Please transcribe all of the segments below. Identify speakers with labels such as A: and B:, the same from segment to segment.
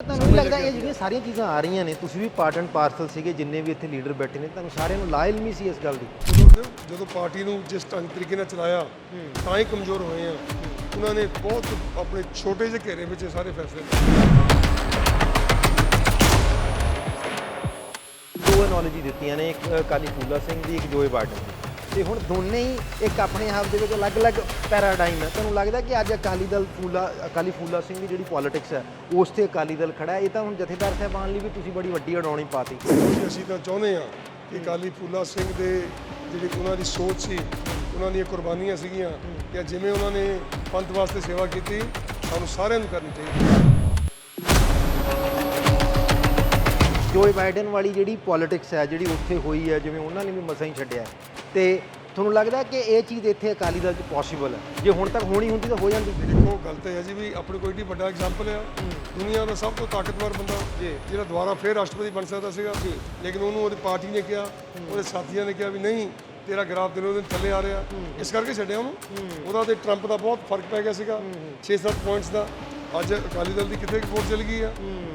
A: ਤੁਹਾਨੂੰ ਨਹੀਂ ਲੱਗਦਾ ਇਹ ਜਿਹੜੀਆਂ ਸਾਰੀਆਂ ਚੀਜ਼ਾਂ ਆ ਰਹੀਆਂ ਨੇ ਤੁਸੀਂ ਵੀ ਪਾਰਟ ਐਂਡ ਪਾਰਸਲ ਸੀਗੇ ਜਿੰਨੇ ਵੀ ਇੱਥੇ ਲੀਡਰ ਬੈਠੇ ਨੇ ਤੁਹਾਨੂੰ ਸਾਰਿਆਂ ਨੂੰ ਲਾਇਲ ਨਹੀਂ ਸੀ ਇਸ ਗੱਲ ਦੀ?
B: ਜਦੋਂ ਜਦੋਂ ਪਾਰਟੀ ਨੂੰ ਜਿਸ ਢੰਗ ਤਰੀਕੇ ਨਾਲ ਚਲਾਇਆ ਤਾਂ ਹੀ ਕਮਜ਼ੋਰ ਹੋਏ ਆ। ਉਹਨਾਂ ਨੇ ਬਹੁਤ ਆਪਣੇ ਛੋਟੇ ਜਿਹੇ ਘੇਰੇ ਵਿੱਚ ਇਹ ਸਾਰੇ ਫੈਸਲੇ ਲਏ।
A: ਦੋ ਐਨੋਲੋਜੀ ਦਿੱਤੀਆਂ ਨੇ ਇੱਕ ਕਾਲੀ ਫੂਲਾ ਸਿੰਘ ਦੀ ਇੱਕ ਜੋਏ ਬਾਰਡਨ ਦੀ। ਤੇ ਹੁਣ ਦੋਨੇ ਹੀ ਇੱਕ ਆਪਣੇ ਆਪ ਦੇ ਵਿੱਚ ਅਲੱਗ-ਅਲੱਗ ਪੈਰਾਡਾਈਮ ਹੈ। ਤੁਹਾਨੂੰ ਲੱਗਦਾ ਕਿ ਅੱਜ ਅਕਾਲੀ ਦਲ ਫੂਲਾ ਅਕਾਲੀ ਫੂਲਾ ਸਿੰਘ ਦੀ ਜਿਹੜੀ ਪੋਲਿਟਿਕਸ ਹੈ ਉਸ ਤੇ ਅਕਾਲੀ ਦਲ ਖੜਾ ਹੈ? ਇਹ ਤਾਂ ਹੁਣ ਜਥੇਦਾਰ ਸਾਹਿਬਾਨ ਲਈ ਵੀ ਤੁਸੀਂ ਬੜੀ ਵੱਡੀ ਉਡਾਉਣੀ ਪਾਤੀ।
B: ਅਸੀਂ ਤਾਂ ਚਾਹੁੰਦੇ ਆ ਕਿ ਕਾਲੀ ਫੂਲਾ ਸਿੰਘ ਦੇ ਜਿਹੜੀ ਉਹਨਾਂ ਦੀ ਸੋਚ ਸੀ ਉਹਨਾਂ ਦੀਆਂ ਕੁਰਬਾਨੀਆਂ ਸੀਗੀਆਂ ਕਿ ਜਿਵੇਂ ਉਹਨਾਂ ਨੇ ਪੰਥ ਵਾਸਤੇ ਸੇਵਾ ਕੀਤੀ ਸਾਨੂੰ ਸਾਰਿਆਂ ਨੂੰ ਕਰਨੀ ਚਾਹੀਦੀ ਹੈ।
A: ਜੋਏ ਬਾਈਡਨ ਵਾਲੀ ਜਿਹੜੀ ਪੋਲਿਟਿਕਸ ਹੈ ਜਿਹੜੀ ਉੱਥੇ ਹੋਈ ਹੈ ਜਿਵੇਂ ਉਹਨਾਂ ਨੇ ਵੀ ਮਸਾਂ ਹੀ ਛੱਡਿਆ ਹੈ, ਤੇ ਤੁਹਾਨੂੰ ਲੱਗਦਾ ਕਿ ਇਹ ਚੀਜ਼ ਇੱਥੇ ਅਕਾਲੀ ਦਲ 'ਚ ਪੋਸੀਬਲ ਹੈ? ਜੇ ਹੁਣ ਤੱਕ ਹੋਣੀ ਹੁੰਦੀ ਤਾਂ ਹੋ ਜਾਂਦੀ।
B: ਦੇਖੋ ਗੱਲ ਤਾਂ ਇਹ ਹੈ ਜੀ ਵੀ ਆਪਣੇ ਕੋਈ ਏਡੀ ਵੱਡਾ ਐਗਜ਼ਾਮਪਲ ਆ। ਦੁਨੀਆ ਦਾ ਸਭ ਤੋਂ ਤਾਕਤਵਰ ਬੰਦਾ ਜਿਹੜਾ ਦੁਬਾਰਾ ਫੇਰ ਰਾਸ਼ਟਰਪਤੀ ਬਣ ਸਕਦਾ ਸੀਗਾ। ਲੇਕਿਨ ਉਹਨੂੰ ਉਹਦੀ ਪਾਰਟੀ ਨੇ ਕਿਹਾ ਉਹਦੇ ਸਾਥੀਆਂ ਨੇ ਕਿਹਾ ਵੀ ਨਹੀਂ ਤੇਰਾ ਗ੍ਰਾਫ ਦਿਨੋਂ ਦਿਨ ਥੱਲੇ ਆ ਰਿਹਾ। ਇਸ ਕਰਕੇ ਛੱਡਿਆ ਉਹਨੂੰ। ਉਹਦਾ ਤੇ ਟਰੰਪ ਦਾ ਬਹੁਤ ਫ਼ਰਕ ਪੈ ਗਿਆ ਸੀਗਾ। 6-7 ਪੁਆਇੰਟਸ ਦਾ। ਅੱਜ ਅਕਾਲੀ ਦਲ ਦੀ ਕਿੱਥੇ ਵੋਟ ਚਲ ਗਈ ਆ।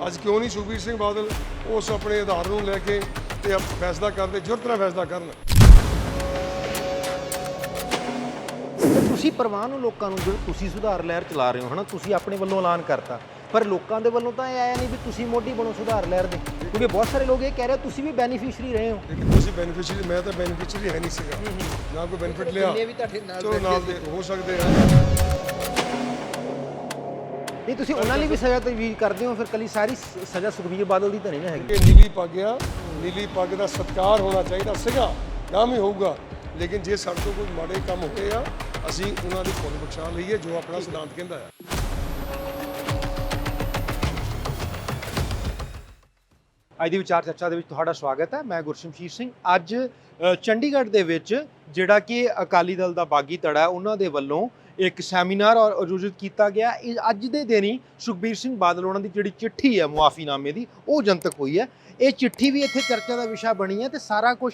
B: ਅੱਜ ਕਿਉਂ ਨਹੀਂ ਸੁਖਬੀਰ ਸਿੰਘ ਬਾਦਲ ਉਸ ਆਪਣੇ ਆਧਾਰ ਨੂੰ ਲੈ ਕੇ ਤੇ ਫੈਸਲਾ ਕਰਦੇ ਜੁਰਤ ਨਾਲ ਫੈਸਲਾ ਕਰਨ।
A: ਤੁਸੀਂ ਪਰਵਾਹ ਨੂੰ ਲੋਕਾਂ ਨੂੰ ਜਦੋਂ ਤੁਸੀਂ ਸੁਧਾਰ ਲਹਿਰ ਚਲਾ ਰਹੇ ਹੋ ਹਨਾ? ਤੁਸੀਂ ਆਪਣੇ ਵੱਲੋਂ ਐਲਾਨ ਕਰਤਾ। ਪਰ ਲੋਕਾਂ ਦੇ ਵੱਲੋਂ ਤਾਂ ਇਹ ਆਇਆ ਨਹੀਂ ਵੀ ਤੁਸੀਂ ਮੋਢੀ ਬਣੋ ਸੁਧਾਰ ਲਹਿਰ ਦੇ ਕਿਉਂਕਿ ਬਹੁਤ ਸਾਰੇ ਲੋਕ ਇਹ ਕਹਿ ਰਹੇ ਤੁਸੀਂ ਵੀ ਬੈਨੀਫੀਸ਼ਰੀ ਰਹੇ ਹੋ।
B: ਲੇਕਿਨ ਤੁਸੀਂ ਬੈਨੀਫੀਸ਼ੀਅਰੀ ਮੈਂ ਤਾਂ ਬੈਨੀਫੀਸ਼ੀਅਰੀ ਹੈ ਨਹੀਂ ਸੀਗਾ। ਨਾ ਕੋਈ ਬੈਨੀਫਿਟ ਲਿਆ।
A: ਵੀ ਤੁਹਾਡੇ
B: ਚਲੋ ਨਾਲ ਦੇ ਹੋ ਸਕਦੇ ਆ।
A: ਨਹੀਂ ਤੁਸੀਂ ਉਹਨਾਂ ਲਈ ਵੀ ਸਜ਼ਾ ਤਜਵੀਜ਼ ਕਰਦੇ ਹੋ ਫਿਰ ਕੱਲੀ ਸਾਰੀ ਸਜ਼ਾ ਸੁਖਬੀਰ ਬਾਦਲ ਦੀ ਤਾਂ ਨਹੀਂ ਨਾ ਹੈਗੀ।
B: ਨੀਲੀ ਪੱਗ ਆ ਨੀਲੀ ਪੱਗ ਦਾ ਸਤਿਕਾਰ ਹੋਣਾ ਚਾਹੀਦਾ ਸੀਗਾ ਨਾ ਵੀ ਹੋਊਗਾ। ਲੇਕਿਨ ਜੇ ਸਾਡੇ ਤੋਂ ਕੋਈ ਮਾੜੇ ਕੰਮ ਹੋਏ ਆ ਅਸੀਂ ਉਹਨਾਂ ਦੀ ਫੁੱਲ ਬਖਸ਼ਾ ਲਈਏ ਜੋ ਆਪਣਾ ਸਿਧਾਂਤ ਕਹਿੰਦਾ ਆ
A: ਅੱਜ ਦੀ ਵਿਚਾਰ ਚਰਚਾ ਦੇ ਵਿੱਚ ਤੁਹਾਡਾ ਸਵਾਗਤ ਹੈ। ਮੈਂ ਗੁਰਸ਼ਮਸ਼ੀਰ ਸਿੰਘ। ਅੱਜ ਚੰਡੀਗੜ੍ਹ ਦੇ ਵਿੱਚ ਜਿਹੜਾ ਕਿ ਅਕਾਲੀ ਦਲ ਦਾ ਬਾਗੀ ਧੜਾ ਉਹਨਾਂ ਦੇ ਵੱਲੋਂ ਇੱਕ ਸੈਮੀਨਾਰ ਔਰ ਆਯੋਜਿਤ ਕੀਤਾ ਗਿਆ। ਇਹ ਅੱਜ ਦੇ ਦਿਨ ਹੀ ਸੁਖਬੀਰ ਸਿੰਘ ਬਾਦਲ, ਉਹਨਾਂ ਦੀ ਜਿਹੜੀ ਚਿੱਠੀ ਹੈ ਮੁਆਫੀਨਾਮੇ ਦੀ, ਉਹ ਜਨਤਕ ਹੋਈ ਹੈ। ਇਹ ਚਿੱਠੀ ਵੀ ਇੱਥੇ ਚਰਚਾ ਦਾ ਵਿਸ਼ਾ ਬਣੀ ਹੈ ਤੇ ਸਾਰਾ ਕੁਝ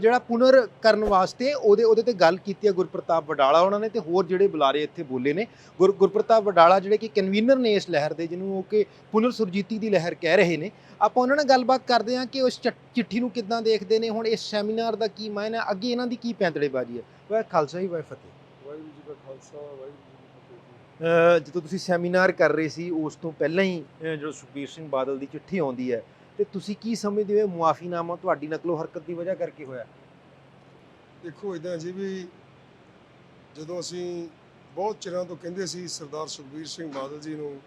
A: ਜਿਹੜਾ ਪੁਨਰ ਕਰਨ ਵਾਸਤੇ ਉਹਦੇ ਉਹਦੇ ਤੇ ਗੱਲ ਕੀਤੀ ਹੈ ਗੁਰਪ੍ਰਤਾਪ ਵਡਾਲਾ ਉਹਨਾਂ ਨੇ ਤੇ ਹੋਰ ਜਿਹੜੇ ਬੁਲਾਰੇ ਇੱਥੇ ਬੋਲੇ ਨੇ। ਗੁਰ ਗੁਰਪ੍ਰਤਾਪ ਵਡਾਲਾ ਜਿਹੜੇ ਕਿ ਕਨਵੀਨਰ ਨੇ ਇਸ ਲਹਿਰ ਦੇ ਜਿਹਨੂੰ ਉਹ ਕਿ ਪੁਨਰ ਸੁਰਜੀਤੀ ਦੀ ਲਹਿਰ ਕਹਿ ਰਹੇ ਨੇ। ਆਪਾਂ ਉਹਨਾਂ ਨਾਲ ਗੱਲਬਾਤ ਕਰਦੇ ਹਾਂ ਕਿ ਉਸ ਚਿੱਠੀ ਨੂੰ ਕਿੱਦਾਂ ਦੇਖਦੇ ਨੇ। ਹੁਣ ਇਸ ਸੈਮੀਨਾਰ ਦਾ ਕੀ ਮਾਇਨਾ ਹੈ, ਅੱਗੇ ਇਹਨਾਂ ਦੀ ਕੀ ਪੈਂਤੜੇਬਾਜ਼ੀ ਹੈ? ਵਾਹ ਖਾਲਸਾ ਹੀ ਵਾਹ ਫਤਿਹ।
B: ਵਾਹਿਗੁਰੂ ਜੀ ਕਾ ਖਾਲਸਾ ਵਾਹਿਗੁਰੂ
A: ਜਦੋਂ ਤੁਸੀਂ ਸੈਮੀਨਾਰ ਕਰ ਰਹੇ ਸੀ ਉਸ ਤੋਂ ਪਹਿਲਾਂ ਹੀ ਜਦੋਂ ਸੁਖਬੀਰ ਸਿੰਘ ਬਾਦਲ ਦੀ ਚਿੱਠੀ ਆਉਂਦੀ ਹੈ ਤੇ ਤੁਸੀਂ ਕੀ ਸਮਝਦੇ ਹੋ ਮੁਆਫੀਨਾਮਾ ਤੁਹਾਡੀ ਨਕਲੋ ਹਰਕਤ ਦੀ ਵਜ੍ਹਾ ਕਰਕੇ ਹੋਇਆ?
B: ਦੇਖੋ ਇਦਾਂ ਜੀ ਵੀ ਜਦੋਂ ਅਸੀਂ ਬਹੁਤ ਚਿਰਾਂ ਤੋਂ ਕਹਿੰਦੇ ਸੀ ਸਰਦਾਰ ਸੁਖਬੀਰ ਸਿੰਘ ਬਾਦਲ ਜੀ ਨੂੰ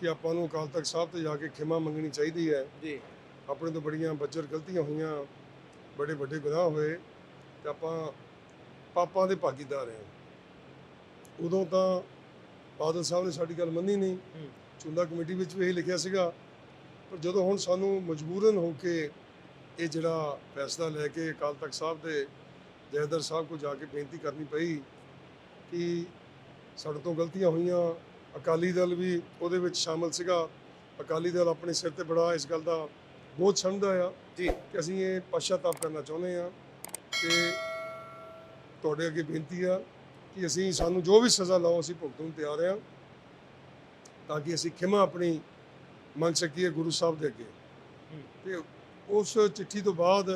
B: ਕਿ ਆਪਾਂ ਨੂੰ ਅਕਾਲ ਤਖਤ ਸਾਹਿਬ ਤੇ ਜਾ ਕੇ ਖਿਮਾ ਮੰਗਣੀ ਚਾਹੀਦੀ ਹੈ।
A: ਜੀ।
B: ਆਪਣੇ ਤੋਂ ਬੜੀਆਂ ਬੱਜਰ ਗਲਤੀਆਂ ਹੋਈਆਂ ਬੜੇ ਵੱਡੇ ਗੁਨਾਹ ਹੋਏ ਤੇ ਆਪਾਂ ਪਾਪਾਂ ਦੇ ਭਾਗੀਦਾਰ ਹਾਂ। ਉਦੋਂ ਤਾਂ ਬਾਦਲ ਸਾਹਿਬ ਨੇ ਸਾਡੀ ਗੱਲ ਮੰਨੀ ਨਹੀਂ। ਚੁੰਦਾ ਕਮੇਟੀ ਵਿੱਚ ਵੀ ਇਹ ਲਿਖਿਆ ਸੀਗਾ ਪਰ ਜਦੋਂ ਹੁਣ ਸਾਨੂੰ ਮਜਬੂਰਨ ਹੋ ਕੇ ਇਹ ਜਿਹੜਾ ਫੈਸਲਾ ਲੈ ਕੇ ਅਕਾਲ ਤਖਤ ਸਾਹਿਬ ਦੇ ਜੈਦਰ ਸਾਹਿਬ ਕੋ ਜਾ ਕੇ ਬੇਨਤੀ ਕਰਨੀ ਪਈ ਕਿ ਸਾਡੇ ਤੋਂ ਗਲਤੀਆਂ ਹੋਈਆਂ ਅਕਾਲੀ ਦਲ ਵੀ ਉਹਦੇ ਵਿੱਚ ਸ਼ਾਮਲ ਸੀਗਾ। ਅਕਾਲੀ ਦਲ ਆਪਣੇ ਸਿਰ ਤੇ ਬੜਾ ਇਸ ਗੱਲ ਦਾ ਬੋਝ ਸਮਝਦਾ ਆ
A: ਜੀ।
B: ਕਿ ਅਸੀਂ ਇਹ ਪਛਤਾਪ ਕਰਨਾ ਚਾਹੁੰਦੇ ਆ ਕਿ ਤੁਹਾਡੇ ਅੱਗੇ ਬੇਨਤੀ ਆ ਕਿ ਅਸੀਂ ਸਾਨੂੰ ਜੋ ਵੀ ਸਜ਼ਾ ਲਾਓ ਅਸੀਂ ਭੁਗਤਣ ਤਿਆਰ ਆ ਤਾਂ ਕਿ ਅਸੀਂ ਖਿਮਾ ਆਪਣੀ ਮੰਗ ਸਕੀਏ ਗੁਰੂ ਸਾਹਿਬ ਦੇ ਅੱਗੇ। ਤੇ ਉਸ ਚਿੱਠੀ ਤੋਂ ਬਾਅਦ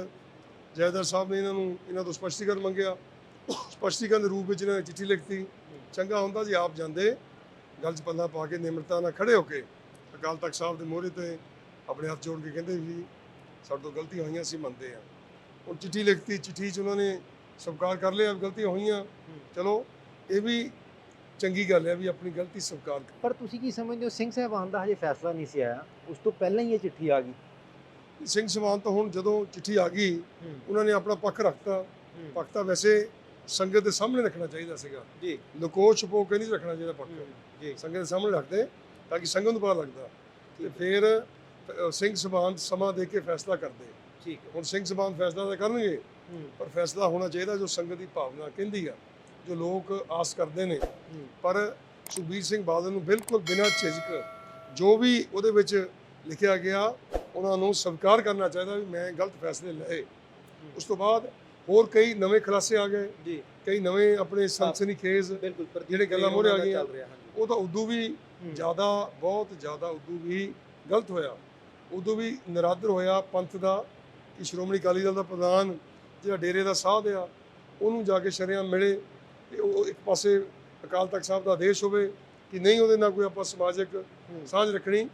B: ਜੈਦਰ ਸਾਹਿਬ ਨੇ ਇਹਨਾਂ ਨੂੰ ਇਹਨਾਂ ਤੋਂ ਸਪਸ਼ਟੀਕਰਨ ਮੰਗਿਆ। ਸਪਸ਼ਟੀਕਰਨ ਦੇ ਰੂਪ ਵਿੱਚ ਇਹਨਾਂ ਨੇ ਚਿੱਠੀ ਲਿਖਤੀ। ਚੰਗਾ ਹੁੰਦਾ ਜੀ ਆਪ ਜਾਂਦੇ ਗੱਲ 'ਚ ਪੱਲਾ ਪਾ ਕੇ ਨਿਮਰਤਾ ਨਾਲ ਖੜੇ ਹੋ ਕੇ ਅਕਾਲ ਤਖਤ ਸਾਹਿਬ ਦੇ ਮੋਹਰੇ ਤੇ ਆਪਣੇ ਹੱਥ ਜੋੜ ਕੇ ਕਹਿੰਦੇ ਵੀ ਸਾਡੇ ਤੋਂ ਗਲਤੀਆਂ ਹੋਈਆਂ ਅਸੀਂ ਮੰਨਦੇ ਹਾਂ। ਹੁਣ ਚਿੱਠੀ ਲਿਖਤੀ ਚਿੱਠੀ 'ਚ ਉਹਨਾਂ ਨੇ ਸਵੀਕਾਰ ਕਰ ਲਿਆ ਗਲਤੀਆਂ ਹੋਈਆਂ। ਚਲੋ ਇਹ ਵੀ ਚੰਗੀ ਗੱਲ ਹੈ ਵੀ ਆਪਣੀ ਗਲਤੀ ਸਵੀਕਾਰ ਕਰ।
A: ਪਰ ਤੁਸੀਂ ਕੀ ਸਮਝਦੇ ਹੋ? ਸਿੰਘ ਸਾਹਿਬਾਨ ਦਾ ਹਜੇ ਫੈਸਲਾ ਨਹੀਂ ਸੀ ਆਇਆ। ਉਸ ਤੋਂ ਪਹਿਲਾਂ ਹੀ ਇਹ ਚਿੱਠੀ ਆ ਗਈ।
B: ਸਿੰਘ ਸਮਾਨ ਤਾਂ ਹੁਣ ਜਦੋਂ ਚਿੱਠੀ ਆ ਗਈ ਉਹਨਾਂ ਨੇ ਆਪਣਾ ਪੱਖ ਰੱਖਤਾ। ਪੱਖ ਤਾਂ ਵੈਸੇ ਸੰਗਤ ਦੇ ਸਾਹਮਣੇ ਰੱਖਣਾ ਚਾਹੀਦਾ ਸੀਗਾ।
A: ਜੀ।
B: ਲੁਕੋ ਛੁਪੋ ਕੇ ਨਹੀਂ ਰੱਖਣਾ ਚਾਹੀਦਾ ਪੱਖ।
A: ਜੀ।
B: ਸੰਗਤ ਦੇ ਸਾਹਮਣੇ ਰੱਖਦੇ ਤਾਂ ਕਿ ਸੰਗਤ ਨੂੰ ਪਤਾ ਲੱਗਦਾ। ਤੇ ਫਿਰ ਸਿੰਘ ਸਮਾਨ ਸਮਾਂ ਦੇ ਕੇ ਫੈਸਲਾ ਕਰਦੇ।
A: ਠੀਕ
B: ਹੁਣ ਸਿੰਘ ਸਮਾਨ ਫੈਸਲਾ ਤਾਂ ਕਰਨਗੇ ਪਰ ਫੈਸਲਾ ਹੋਣਾ ਚਾਹੀਦਾ ਜੋ ਸੰਗਤ ਦੀ ਭਾਵਨਾ ਕਹਿੰਦੀ ਆ। ਜੋ ਲੋਕ ਆਸ ਕਰਦੇ ਨੇ ਪਰ ਸੁਖਬੀਰ ਸਿੰਘ ਬਾਦਲ ਨੂੰ ਬਿਲਕੁਲ ਬਿਨਾਂ ਝਿਜਕ ਜੋ ਵੀ ਉਹਦੇ ਵਿੱਚ ਲਿਖਿਆ ਗਿਆ ਉਹਨਾਂ ਨੂੰ ਸਵੀਕਾਰ ਕਰਨਾ ਚਾਹੀਦਾ ਵੀ ਮੈਂ ਗਲਤ ਫੈਸਲੇ ਲਏ। ਉਸ ਤੋਂ ਬਾਅਦ ਹੋਰ ਕਈ ਨਵੇਂ ਖੁਲਾਸੇ ਆ ਗਏ।
A: ਜੀ।
B: ਕਈ ਨਵੇਂ ਆਪਣੇ ਸਨਸਨੀ ਖੇਜ਼ ਜਿਹੜੇ ਗੱਲਾਂ ਮੂਹਰੇ ਆ ਗਈਆਂ। ਉਹ ਤਾਂ ਉਦੋਂ ਵੀ ਜ਼ਿਆਦਾ ਬਹੁਤ ਜ਼ਿਆਦਾ ਉਦੋਂ ਵੀ ਗਲਤ ਹੋਇਆ। ਉਦੋਂ ਵੀ ਨਰਾਦਰ ਹੋਇਆ ਪੰਥ ਦਾ ਕਿ ਸ਼੍ਰੋਮਣੀ ਅਕਾਲੀ ਦਲ ਦਾ ਪ੍ਰਧਾਨ ਜਿਹੜਾ ਡੇਰੇ ਦਾ ਸਾਧ ਆ ਉਹਨੂੰ ਜਾ ਕੇ ਸ਼ਰਿਆਂ ਮਿਲੇ। ਤੇ ਉਹ ਇੱਕ ਪਾਸੇ ਅਕਾਲ ਤਖਤ ਸਾਹਿਬ ਦਾ ਆਦੇਸ਼ ਹੋਵੇ ਕਿ ਨਹੀਂ ਉਹਦੇ ਨਾਲ ਕੋਈ ਆਪਾਂ ਸਮਾਜਿਕ ਸਾਂਝ ਰੱਖਣੀ।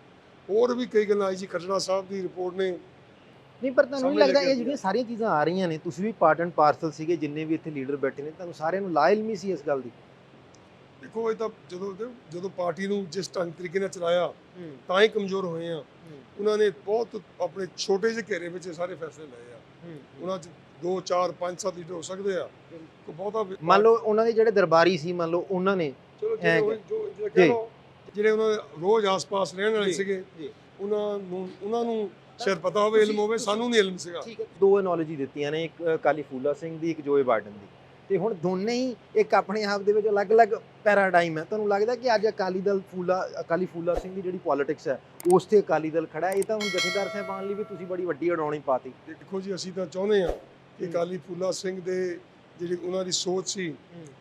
B: ਹੋਰ ਵੀ ਕਈ ਗੱਲਾਂ ਆਈ ਜੀ ਖੱਟੜਾ ਸਾਹਿਬ ਦੀ ਰਿਪੋਰਟ ਨੇ।
A: ਨਹੀਂ ਪਰ ਤੁਹਾਨੂੰ ਨਹੀਂ ਲੱਗਦਾ ਇਹ ਜਿਹੜੀਆਂ ਸਾਰੀਆਂ ਚੀਜ਼ਾਂ ਆ ਰਹੀਆਂ ਨੇ ਤੁਸੀਂ ਵੀ ਪਾਰਟ ਐਂਡ ਪਾਰਸਲ ਸੀਗੇ ਜਿੰਨੇ ਵੀ ਇੱਥੇ ਲੀਡਰ ਬੈਠੇ ਨੇ ਤੁਹਾਨੂੰ ਸਾਰਿਆਂ ਨੂੰ ਲਾਇਲਮੀ ਸੀ ਇਸ ਗੱਲ ਦੀ?
B: ਦੇਖੋ ਇਹ ਤਾਂ ਜਦੋਂ ਜਦੋਂ ਪਾਰਟੀ ਨੂੰ ਜਿਸ ਢੰਗ ਤਰੀਕੇ ਨਾਲ ਚਲਾਇਆ ਤਾਂ ਹੀ ਕਮਜ਼ੋਰ ਹੋਏ ਆ। ਉਹਨਾਂ ਨੇ ਬਹੁਤ ਆਪਣੇ ਛੋਟੇ ਜਿਹੇ ਘੇਰੇ ਵਿੱਚ ਸਾਰੇ ਫੈਸਲੇ ਲਏ ਆ। ਉਹਨਾਂ 'ਚ 2 4 5 7 ਲੀਡਰ ਹੋ ਸਕਦੇ ਆ। ਕੋਈ ਬਹੁਤਾ ਵੀ-
A: ਮੰਨ ਲਓ ਉਹਨਾਂ ਦੇ ਜਿਹੜੇ ਦਰਬਾਰੀ ਸੀ ਮੰਨ ਲਓ ਉਹਨਾਂ ਨੇ
B: ਚਲੋ
A: ਐਂ
B: ਜਿਹੜੇ ਉਹ- ਜੋ ਜਿਹੜੇ ਕਹਿ
A: ਜੀ।
B: ਲਓ, ਜਿਹੜੇ ਉਹਨਾਂ ਦੇ ਰੋਜ਼ ਆਸ-ਪਾਸ ਰਹਿਣ ਵਾਲੇ
A: ਜੀ,
B: ਸੀਗੇ
A: ਜੀ।
B: ਉਹਨਾਂ ਨੂੰ ਉਹਨਾਂ ਨੂੰ ਸ਼ਾਇਦ ਪਤਾ ਹੋਵੇ ਇਲਮ ਹੋਵੇ ਸਾਨੂੰ ਨਹੀਂ ਇਲਮ ਸੀਗਾ।
A: ਠੀਕ ਹੈ ਦੋ ਐਨੋਲੋਜੀ ਦਿੱਤੀਆਂ ਨੇ ਇੱਕ ਅ, ਕਾਲੀ ਫੂਲਾ ਸਿੰਘ ਦੀ ਇੱਕ ਜੋਏ ਬਾਰਡਨ ਦੀ। ਤੇ ਹੁਣ ਦੋਨੇ ਹੀ ਇੱਕ ਆਪਣੇ ਆਪ ਦੇ ਵਿੱਚ ਅਲੱਗ-ਅਲੱਗ ਪੈਰਾਡਾਈਮ ਹੈ। ਤੁਹਾਨੂੰ ਲੱਗਦਾ ਕਿ ਅੱਜ ਅਕਾਲੀ ਦਲ ਫੂਲਾ ਅਕਾਲੀ ਫੂਲਾ ਸਿੰਘ ਦੀ ਜਿਹੜੀ ਪੋਲਿਟਿਕਸ ਹੈ ਉਸ ਤੇ ਅਕਾਲੀ ਦਲ ਖੜਾ ਇਹ ਤਾਂ ਹੁਣ ਜਥੇਦਾਰ ਸਾਹਿਬਾਨ ਲਈ ਵੀ ਤੁਸੀਂ ਬੜੀ ਵੱਡੀ ਉਡਾਉਣੀ ਪਾਤੀ।
B: ਤੇ ਦੇਖੋ ਜੀ ਅਸੀਂ ਤਾਂ ਚਾਹੁੰਦੇ ਆ ਕਿ। ਕਾਲੀ ਫੂਲਾ ਸਿੰਘ ਦੇ ਜਿਹੜੀ ਉਹਨਾਂ ਦੀ ਸੋਚ ਸੀ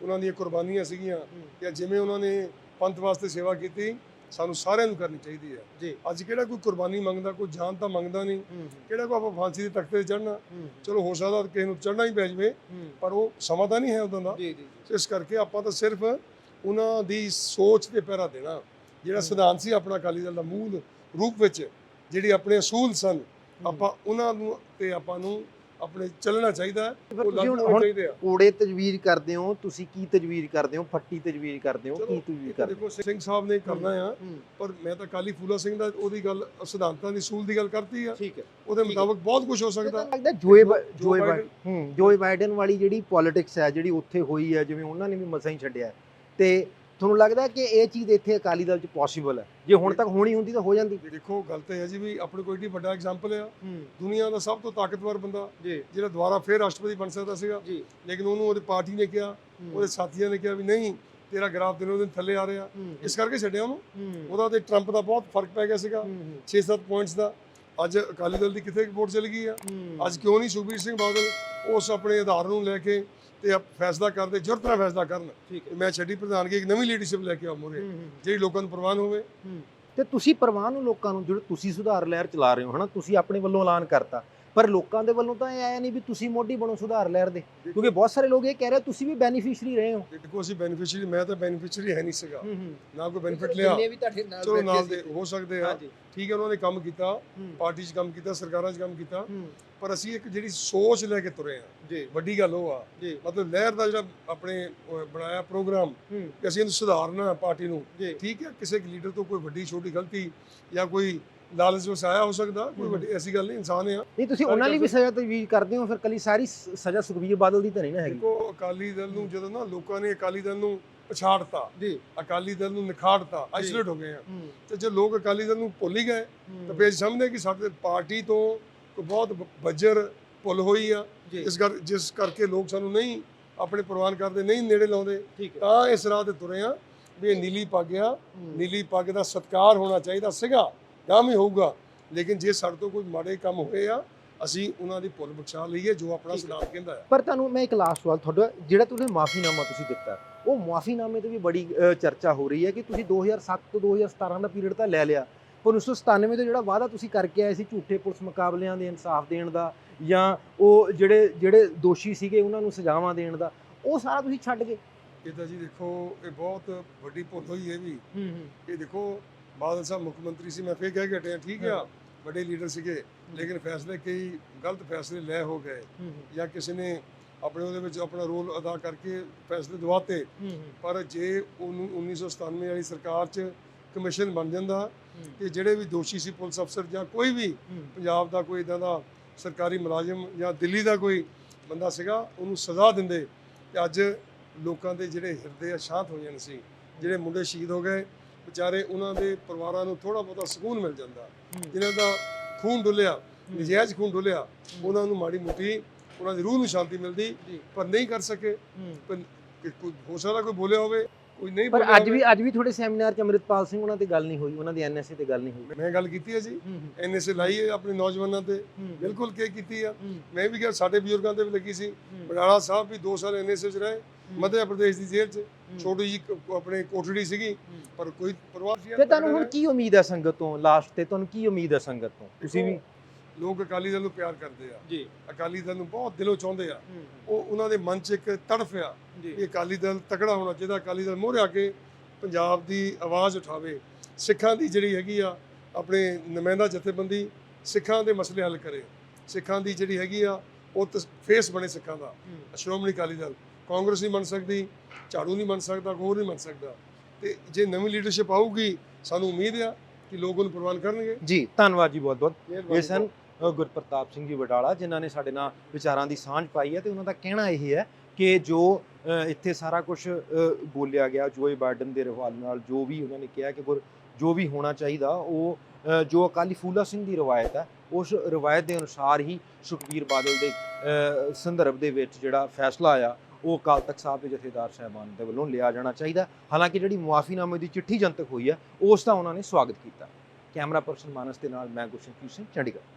B: ਉਹਨਾਂ ਦੀਆਂ ਕੁਰਬਾਨੀਆਂ ਸੀਗੀਆਂ ਕਿ ਜਿਵੇਂ ਉਹਨਾਂ ਨੇ ਪੰਥ ਵਾਸਤੇ ਸੇਵਾ ਕੀਤੀ ਸਾਨੂੰ ਸਾਰਿਆਂ ਨੂੰ ਕਰਨੀ ਚਾਹੀਦੀ ਹੈ।
A: ਜੀ।
B: ਅੱਜ ਕਿਹੜਾ ਕੋਈ ਕੁਰਬਾਨੀ ਮੰਗਦਾ ਕੋਈ ਜਾਨ ਤਾਂ ਮੰਗਦਾ ਨਹੀਂ। ਕਿਹੜਾ ਕੋਈ ਆਪਾਂ ਫਾਂਸੀ ਦੇ ਤਖਤੇ ਤੇ ਚੜਨਾ ਚਲੋ ਹੋ ਸਕਦਾ ਕਿਸੇ ਨੂੰ ਚੜਨਾ ਹੀ ਪੈ ਜਾਵੇ ਪਰ ਉਹ ਸਮਾਂ ਤਾਂ ਨਹੀਂ ਹੈ ਉਦੋਂ ਦਾ।
A: ਜੀ ਜੀ
B: ਇਸ ਕਰਕੇ ਆਪਾਂ ਤਾਂ ਸਿਰਫ ਉਹਨਾਂ ਦੀ ਸੋਚ ਤੇ ਪਹਿਰਾ ਦੇਣਾ। ਜਿਹੜਾ ਸਿਧਾਂਤ ਸੀ ਆਪਣਾ ਅਕਾਲੀ ਦਲ ਦਾ ਮੂਲ ਰੂਪ ਵਿੱਚ ਜਿਹੜੀ ਆਪਣੇ ਅਸੂਲ ਸਨ ਆਪਾਂ ਉਹਨਾਂ ਨੂੰ ਤੇ ਆਪਾਂ ਨੂੰ ਆਪਣੇ ਚੱਲਣਾ ਚਾਹੀਦਾ ਹੈ, ਉਹ
A: ਤੁਸੀਂ
B: ਲਾਗੂ
A: ਹੁਣ
B: ਹੋਣੇ
A: ਹੁਣ
B: ਚਾਹੀਦੇ ਆ।
A: ਕੋੜੇ ਤਜਵੀਜ਼ ਕਰਦੇ ਹੋ ਤੁਸੀਂ ਕੀ ਤਜਵੀਜ਼ ਕਰਦੇ ਹੋ ਫੱਟੀ ਤਜਵੀਜ਼ ਕਰਦੇ ਹੋ
B: ਚਲੋ,
A: ਕੀ ਤਜਵੀਜ਼
B: ਤਾਂ
A: ਕਰਦੇ
B: ਦੇਖੋ ਸਿੰਘ ਸਾਹਿਬ ਨੇ ਕਰਨਾ ਆ
A: ਹੂੰ
B: ਪਰ ਮੈਂ ਤਾਂ ਕਾਲੀ ਫੂਲਾ ਸਿੰਘ ਦਾ ਉਹਦੀ ਗੱਲ ਸਿਧਾਂਤਾਂ ਦੀ ਅਸੂਲ ਦੀ ਗੱਲ ਕਰਤੀ ਆ।
A: ਠੀਕ ਹੈ।
B: ਉਹਦੇ
A: ਠੀਕ ਹੈ।
B: ਮੁਤਾਬਕ ਬਹੁਤ ਕੁਝ ਹੋ ਸਕਦਾ।
A: ਲੱਗਦਾ Joe
B: Joe- Joe
A: Joe
B: Biden-
A: Biden ਹੂੰ ਜੋਏ ਬਾਈਡਨ ਵਾਲੀ ਜਿਹੜੀ ਪੋਲਿਟਿਕਸ ਹੈ ਜਿਹੜੀ ਉੱਥੇ ਹੋਈ ਹੈ ਜਿਵੇਂ ਉਹਨਾਂ ਨੇ ਵੀ ਮਸਾਂ ਹੀ ਛੱਡਿਆ ਹੈ, ਤੇ ਤੁਹਾਨੂੰ ਲੱਗਦਾ ਕਿ ਇਹ ਚੀਜ਼ ਇੱਥੇ ਅਕਾਲੀ ਦਲ 'ਚ ਪੋਸੀਬਲ ਹੈ? ਜੇ ਹੁਣ ਤੱਕ ਹੋਣੀ ਹੁੰਦੀ ਤਾਂ ਹੋ ਜਾਂਦੀ।
B: ਦੇਖੋ ਗੱਲ ਤਾਂ ਹੈ ਜੀ ਵੀ ਆਪਣੇ ਕੋਈ ਏਡੀ ਵੱਡਾ ਐਗਜ਼ਾਮਪਲ ਆ।
A: ਹੂੰ।
B: ਦੁਨੀਆ ਦਾ ਸਭ ਤੋਂ ਤਾਕਤਵਰ ਬੰਦਾ। ਜਿਹੜਾ ਦੁਬਾਰਾ ਫੇਰ ਰਾਸ਼ਟਰਪਤੀ ਬਣ ਸਕਦਾ ਸੀਗਾ। ਲੇਕਿਨ ਉਹਨੂੰ ਉਹਦੀ ਪਾਰਟੀ ਨੇ ਕਿਹਾ ਉਹਦੇ ਸਾਥੀਆਂ ਨੇ ਕਿਹਾ ਵੀ ਨਹੀਂ ਤੇਰਾ ਗ੍ਰਾਫ ਦਿਨੋਂ ਦਿਨ ਥੱਲੇ ਆ ਰਿਹਾ। ਇਸ ਕਰਕੇ ਛੱਡਿਆ ਉਹਨੂੰ। ਉਹਦਾ ਤੇ ਟਰੰਪ ਦਾ ਬਹੁਤ ਫ਼ਰਕ ਪੈ ਗਿਆ ਸੀਗਾ। 6-7 ਪੁਆਇੰਟਸ ਦਾ। ਅੱਜ ਅਕਾਲੀ ਦਲ ਦੀ ਕਿੱਥੇ ਵੋਟ ਚਲੀ ਗਈ ਆ। ਅੱਜ ਕਿਉਂ ਨਹੀਂ ਸੁਖਬੀਰ ਸਿੰਘ ਬਾਦਲ ਉਸ ਆਪਣੇ ਆਧਾਰ ਨੂੰ ਲੈ ਕੇ ਤੇ ਫੈਸਲਾ ਕਰਦੇ ਜੁਰਤ ਨਾਲ ਫੈਸਲਾ ਕਰਨ। ਮੈਂ ਛੱਡੀ ਪ੍ਰਧਾਨਗੀ ਇੱਕ ਨਵੀਂ ਲੀਡਰਸ਼ਿਪ ਲੈ ਕੇ ਆ ਮੋਰੇ ਜਿਹੜੀ ਲੋਕਾਂ ਨੂੰ ਪ੍ਰਵਾਨ ਹੋਵੇ।
A: ਤੇ ਤੁਸੀਂ ਪਰਵਾਹ ਨੂੰ ਲੋਕਾਂ ਨੂੰ ਜਿਹੜੇ ਤੁਸੀਂ ਸੁਧਾਰ ਲਹਿਰ ਚਲਾ ਰਹੇ ਹੋ ਹਨਾ? ਤੁਸੀਂ ਆਪਣੇ ਵੱਲੋਂ ਐਲਾਨ ਕਰਤਾ। ਪਰ ਲੋਕਾਂ ਦੇ ਵੱਲੋਂ ਤਾਂ ਇਹ ਆਇਆ ਨਹੀਂ ਵੀ ਤੁਸੀਂ ਮੋਢੀ ਬਣੋ ਸੁਧਾਰ ਲਹਿਰ ਦੇ ਕਿਉਂਕਿ ਬਹੁਤ ਸਾਰੇ ਲੋਕ ਇਹ ਕਹਿ ਰਹੇ ਤੁਸੀਂ ਵੀ ਬੈਨੀਫੀਸ਼ੀਅਰੀ ਰਹੇ ਹੋ।
B: ਦੇਖੋ ਅਸੀਂ ਬੈਨੀਫੀਸ਼ੀਅਰੀ ਮੈਂ ਤਾਂ ਬੈਨੀਫੀਸ਼ੀਅਰੀ ਹੈ ਨਹੀਂ ਸੀਗਾ। ਨਾ ਕੋਈ ਬੈਨੀਫਿਟ ਲਿਆ।
A: ਵੀ ਤੁਹਾਡੇ ਨਾਲ
B: ਚਲੋ ਨਾਲ ਦੇ ਹੋ ਸਕਦੇ ਆ। ਠੀਕ ਹੈ ਉਹਨਾਂ ਨੇ ਕੰਮ ਕੀਤਾ ਪਾਰਟੀ 'ਚ ਕੰਮ ਕੀਤਾ ਸਰਕਾਰਾਂ 'ਚ ਕੰਮ ਕੀਤਾ। ਪਰ ਅਸੀਂ ਇੱਕ ਜਿਹੜੀ ਸੋਚ ਲੈ ਕੇ ਤੁਰੇ ਆ
A: ਜੀ।
B: ਵੱਡੀ ਗੱਲ ਉਹ ਆ।
A: ਜੀ।
B: ਮਤਲਬ ਲਹਿਰ ਦਾ ਜਿਹੜਾ ਆਪਣੇ ਬਣਾਇਆ ਪ੍ਰੋਗਰਾਮ ਕਿ ਅਸੀਂ ਇਹਨੂੰ ਸੁਧਾਰਨਾ ਪਾਰਟੀ ਨੂੰ। ਠੀਕ ਹੈ ਕਿਸੇ ਲੀਡਰ ਤੋਂ ਕੋਈ ਵੱਡੀ ਛੋਟੀ ਗਲਤੀ ਜਾਂ ਕੋਈ ਲਾਲਚ ਵਿੱਚ ਆਇਆ ਹੋ ਸਕਦਾ ਕੋਈ। ਵੱਡੀ ਐਸੀ ਗੱਲ ਨਹੀਂ ਇਨਸਾਨ ਆ।
A: ਨਹੀਂ ਤੁਸੀਂ ਉਹਨਾਂ ਲਈ ਵੀ ਸਜ਼ਾ ਤਜਵੀਜ਼ ਕਰਦੇ ਹੋ ਫਿਰ ਕੱਲੀ ਸਾਰੀ ਸਜ਼ਾ ਸੁਖਬੀਰ ਬਾਦਲ ਦੀ ਤਾਂ ਨਹੀਂ ਨਾ ਹੈਗੀ।
B: ਦੇਖੋ ਅਕਾਲੀ ਦਲ ਨੂੰ ਜਦੋਂ ਨਾ ਲੋਕਾਂ ਨੇ ਅਕਾਲੀ ਦਲ ਨੂੰ ਪਛਾੜਤਾ
A: ਜੀ।
B: ਅਕਾਲੀ ਦਲ ਨੂੰ ਨਿਖਾੜਤਾ ਆਈਸੋਲੇਟ ਹੋ ਗਏ ਆ। ਤੇ ਜੇ ਲੋਕ ਅਕਾਲੀ ਦਲ ਨੂੰ ਭੁੱਲ ਹੀ ਗਏ ਤਾਂ ਫਿਰ ਸਮਝਦੇ ਕਿ ਸਾਡੇ ਪਾਰਟੀ ਤੋਂ ਕੋਈ ਬਹੁਤ ਬੱਜਰ ਭੁੱਲ ਹੋਈ ਆ। ਇਸ ਕਰ ਜਿਸ ਕਰਕੇ ਲੋਕ ਸਾਨੂੰ ਨਹੀਂ ਆਪਣੇ ਪ੍ਰਵਾਨ ਕਰਦੇ ਨਹੀਂ ਨੇੜੇ ਲਾਉਂਦੇ ਤਾਂ ਇਸ ਰਾਹ ਤੇ ਤੁਰੇ ਆ ਵੀ ਨੀਲੀ ਪੱਗ ਆ। ਨੀਲੀ ਪੱਗ ਦਾ ਸਤਕਾਰ ਹੋਣਾ ਚਾਹੀਦਾ ਸੀਗਾ। ਜਾਂ ਵੀ ਹੋਊਗਾ। ਲੇਕਿਨ ਜੇ ਸਾਡੇ ਤੋਂ ਕੋਈ ਮਾੜੇ ਕੰਮ ਹੋਏ ਆ ਅਸੀਂ ਉਹਨਾਂ ਦੀ ਭੁੱਲ ਬਖਸ਼ਾ ਲਈਏ ਜੋ ਆਪਣਾ
A: ਹੈ।
B: ਸਿਧਾਂਤ ਕਹਿੰਦਾ ਹੈ।
A: ਪਰ ਤੁਹਾਨੂੰ ਮੈਂ ਇੱਕ ਲਾਸਟ ਸਵਾਲ ਤੁਹਾਡਾ ਜਿਹੜਾ ਤੁਸੀਂ ਮਾਫੀਨਾਮਾ ਤੁਸੀਂ ਦਿੱਤਾ ਉਹ ਮਾਫੀਨਾਮੇ ਤੇ ਵੀ ਬੜੀ ਚਰਚਾ ਹੋ ਰਹੀ ਹੈ ਕਿ ਤੁਸੀਂ 2007 ਤੋਂ 2017 ਦਾ ਪੀਰੀਅਡ ਤਾਂ ਲੈ ਲਿਆ ਪਰ 1997 ਤੋਂ ਜਿਹੜਾ ਵਾਅਦਾ ਤੁਸੀਂ ਕਰਕੇ ਆਏ ਸੀ ਝੂਠੇ ਪੁਲਿਸ ਮੁਕਾਬਲਿਆਂ ਦੇ ਇਨਸਾਫ ਦੇਣ ਦਾ ਜਾਂ ਉਹ ਜਿਹੜੇ ਜਿਹੜੇ ਦੋਸ਼ੀ ਸੀਗੇ ਉਹਨਾਂ ਨੂੰ ਸਜ਼ਾਵਾਂ ਦੇਣ ਦਾ ਉਹ ਸਾਰਾ ਤੁਸੀਂ ਛੱਡ ਗਏ।
B: ਇਹ ਤਾਂ ਜੀ ਦੇਖੋ ਇਹ ਬਹੁਤ ਵੱਡੀ ਭੁੱਲ ਹੋਈ ਹੈ ਵੀ।
A: ਹੂੰ।
B: ਇਹ ਦੇਖੋ ਬਾਦਲ ਸਾਹਿਬ ਮੁੱਖ ਮੰਤਰੀ ਸੀ ਮੈਂ ਫੇਰ ਕਹਿ ਕੇ ਹਟਿਆ ਠੀਕ ਆ ਵੱਡੇ ਲੀਡਰ ਸੀਗੇ ਲੇਕਿਨ ਫੈਸਲੇ ਕਈ ਗਲਤ ਫੈਸਲੇ ਲੈ ਹੋ ਗਏ ਜਾਂ ਕਿਸੇ ਨੇ ਆਪਣੇ ਉਹਦੇ ਵਿੱਚ ਆਪਣਾ ਰੋਲ ਅਦਾ ਕਰਕੇ ਫੈਸਲੇ ਦਵਾਤੇ ਪਰ ਜੇ ਉਹਨੂੰ 1997 ਵਾਲੀ ਸਰਕਾਰ 'ਚ ਕਮਿਸ਼ਨ ਬਣ ਜਾਂਦਾ ਕਿ ਜਿਹੜੇ ਵੀ ਦੋਸ਼ੀ ਸੀ ਪੁਲਿਸ ਅਫਸਰ ਜਾਂ ਕੋਈ ਵੀ ਪੰਜਾਬ ਦਾ ਕੋਈ ਇਦਾਂ ਦਾ ਸਰਕਾਰੀ ਮੁਲਾਜ਼ਮ ਜਾਂ ਦਿੱਲੀ ਦਾ ਕੋਈ ਬੰਦਾ ਸੀਗਾ ਉਹਨੂੰ ਸਜ਼ਾ ਦਿੰਦੇ ਤੇ ਅੱਜ ਲੋਕਾਂ ਦੇ ਜਿਹੜੇ ਹਿਰਦੇ ਆ ਸ਼ਾਂਤ ਹੋ ਜਾਣ ਸੀ ਜਿਹੜੇ ਮੁੰਡੇ ਸ਼ਹੀਦ ਹੋ ਗਏ ਵਿਚਾਰੇ ਉਹਨਾਂ ਦੇ ਪਰਿਵਾਰਾਂ ਨੂੰ ਥੋੜਾ ਬਹੁਤਾ ਸਕੂਨ ਮਿਲ ਜਾਂਦਾ। ਜਿਨ੍ਹਾਂ ਦਾ ਖੂਨ ਡੁੱਲਿਆ ਨਜਾਇਜ਼ ਖੂਨ ਡੁੱਲਿਆ ਉਹਨਾਂ ਨੂੰ ਮਾੜੀ ਮੋਟੀ ਉਹਨਾਂ ਦੀ ਰੂਹ ਨੂੰ ਸ਼ਾਂਤੀ ਮਿਲਦੀ। ਪਰ ਨਹੀਂ ਕਰ ਸਕੇ। ਕੋਈ ਹੋ ਸਕਦਾ ਕੋਈ ਬੋਲਿਆ ਹੋਵੇ। ਕੋਈ ਨਹੀਂ
A: ਪਰ
B: ਬੋਲਿਆ
A: ਅੱਜ ਵੀ। ਅੱਜ ਵੀ ਤੁਹਾਡੇ ਸੈਮੀਨਾਰ 'ਚ ਅੰਮ੍ਰਿਤਪਾਲ ਸਿੰਘ ਉਹਨਾਂ ਤੇ ਗੱਲ ਨਹੀਂ ਹੋਈ ਉਹਨਾਂ ਦੀ ਐਨਐਸਏ ਤੇ ਗੱਲ ਨਹੀਂ ਹੋਈ।
B: ਮੈਂ ਗੱਲ ਕੀਤੀ ਹੈ ਜੀ। ਐਨਐਸਏ ਲਾਈ ਹੈ ਆਪਣੇ ਨੌਜਵਾਨਾਂ ਤੇ। ਬਿਲਕੁਲ ਕੀ ਕੀਤੀ ਆ। ਮੈਂ ਵੀ ਕਿਹਾ ਸਾਡੇ ਬਜ਼ੁਰਗਾਂ ਤੇ ਵੀ ਲੱਗੀ ਸੀ। ਬਡਾਲਾ ਸਾਹਿਬ ਵੀ 2 ਸਾਲ ਐਨਐਸਏ ਚ ਰਹੇ ਮੱਧ ਪ੍ਰਦੇਸ਼ ਦੀ ਜੇਲ੍ਹ ਚ। ਛੋਟੀ ਜੀ ਆਪਣੇ ਕੋਠੜੀ ਸੀਗੀ ਪਰ ਕੋਈ ਪਰਵਾਹ ਨਹੀਂ
A: ਤੇ ਤੁਹਾਨੂੰ ਹੁਣ ਕੀ ਉਮੀਦ ਹੈ ਸੰਗਤ ਤੋਂ ਲਾਸਟ ਤੇ? ਤੁਹਾਨੂੰ ਕੀ ਉਮੀਦ ਹੈ ਸੰਗਤ ਤੋਂ? ਤੁਸੀਂ ਵੀ
B: ਲੋਕ ਅਕਾਲੀ ਦਲ ਨੂੰ ਪਿਆਰ ਕਰਦੇ ਆ।
A: ਜੀ।
B: ਅਕਾਲੀ ਦਲ ਨੂੰ ਬਹੁਤ ਦਿਲੋਂ ਚਾਹੁੰਦੇ ਆ। ਉਹ ਉਹਨਾਂ ਦੇ ਮਨ 'ਚ ਇੱਕ ਤੜਫ ਆ
A: ਜੀ।
B: ਵੀ ਅਕਾਲੀ ਦਲ ਤਕੜਾ ਹੋਣਾ ਚਾਹੀਦਾ ਅਕਾਲੀ ਦਲ ਮੋਹਰੇ ਆ ਕੇ ਪੰਜਾਬ ਦੀ ਆਵਾਜ਼ ਉਠਾਵੇ। ਸਿੱਖਾਂ ਦੀ ਜਿਹੜੀ ਹੈਗੀ ਆ ਆਪਣੇ ਨੁਮਾਇੰਦਾ ਜਥੇਬੰਦੀ ਸਿੱਖਾਂ ਦੇ ਮਸਲੇ ਹੱਲ ਕਰੇ। ਸਿੱਖਾਂ ਦੀ ਜਿਹੜੀ ਹੈਗੀ ਆ ਉਹ ਫੇਸ ਬਣੇ ਸਿੱਖਾਂ ਦਾ। ਸ਼੍ਰੋਮਣੀ ਅਕਾਲੀ ਦਲ ਕਾਂਗਰਸ ਨਹੀਂ ਬਣ ਸਕਦੀ ਝਾੜੂ ਨਹੀਂ ਬਣ ਸਕਦਾ ਹੋਰ ਨਹੀਂ ਬਣ ਸਕਦਾ। ਤੇ ਜੇ ਨਵੀਂ ਲੀਡਰਸ਼ਿਪ ਆਊਗੀ ਸਾਨੂੰ ਉਮੀਦ ਆ ਕਿ ਲੋਕ ਉਹਨੂੰ ਪ੍ਰਵਾਨ ਕਰਨਗੇ।
A: ਜੀ ਧੰਨਵਾਦ ਜੀ ਬਹੁਤ ਬਹੁਤ ਇਹ ਸਨ ਗੁਰਪ੍ਰਤਾਪ ਸਿੰਘ ਜੀ ਵਡਾਲਾ, ਜਿਨ੍ਹਾਂ ਨੇ ਸਾਡੇ ਨਾਲ ਵਿਚਾਰਾਂ ਦੀ ਸਾਂਝ ਪਾਈ ਹੈ ਤੇ ਉਹਨਾਂ ਦਾ ਕਹਿਣਾ ਇਹ ਹੈ ਕਿ ਜੋ ਇੱਥੇ ਸਾਰਾ ਕੁਝ ਬੋਲਿਆ ਗਿਆ ਜੋਏ ਬਾਈਡਨ ਦੇ ਰਵਾਲ ਨਾਲ, ਜੋ ਵੀ ਉਹਨਾਂ ਨੇ ਕਿਹਾ ਕਿ ਗੁਰ, ਜੋ ਵੀ ਹੋਣਾ ਚਾਹੀਦਾ, ਉਹ ਜੋ ਅਕਾਲੀ ਫੂਲਾ ਸਿੰਘ ਦੀ ਰਵਾਇਤ ਹੈ, ਉਸ ਰਵਾਇਤ ਦੇ ਅਨੁਸਾਰ ਹੀ ਸੁਖਬੀਰ ਬਾਦਲ ਦੇ ਸੰਦਰਭ ਦੇ ਵਿੱਚ ਜਿਹੜਾ ਫੈਸਲਾ ਆਇਆ, ਉਹ ਅਕਾਲ ਤਖਤ ਸਾਹਿਬ ਦੇ ਜਥੇਦਾਰ ਸਾਹਿਬਾਨ ਦੇ ਵੱਲੋਂ ਲਿਆ ਜਾਣਾ ਚਾਹੀਦਾ ਹਾਲਾਂਕਿ ਜਿਹੜੀ ਮੁਆਫੀਨਾਮੇ ਦੀ ਚਿੱਠੀ ਜਨਤਕ ਹੋਈ ਹੈ, ਉਸ ਦਾ ਉਹਨਾਂ ਨੇ ਸਵਾਗਤ ਕੀਤਾ। ਕੈਮਰਾ ਪਰਸਨ ਮਾਨਸ ਦੇ ਨਾਲ ਮੈਂ ਗੁਰਸ਼ਨਪ੍ਰੀਤ ਸਿੰਘ, ਚੰਡੀਗੜ੍ਹ।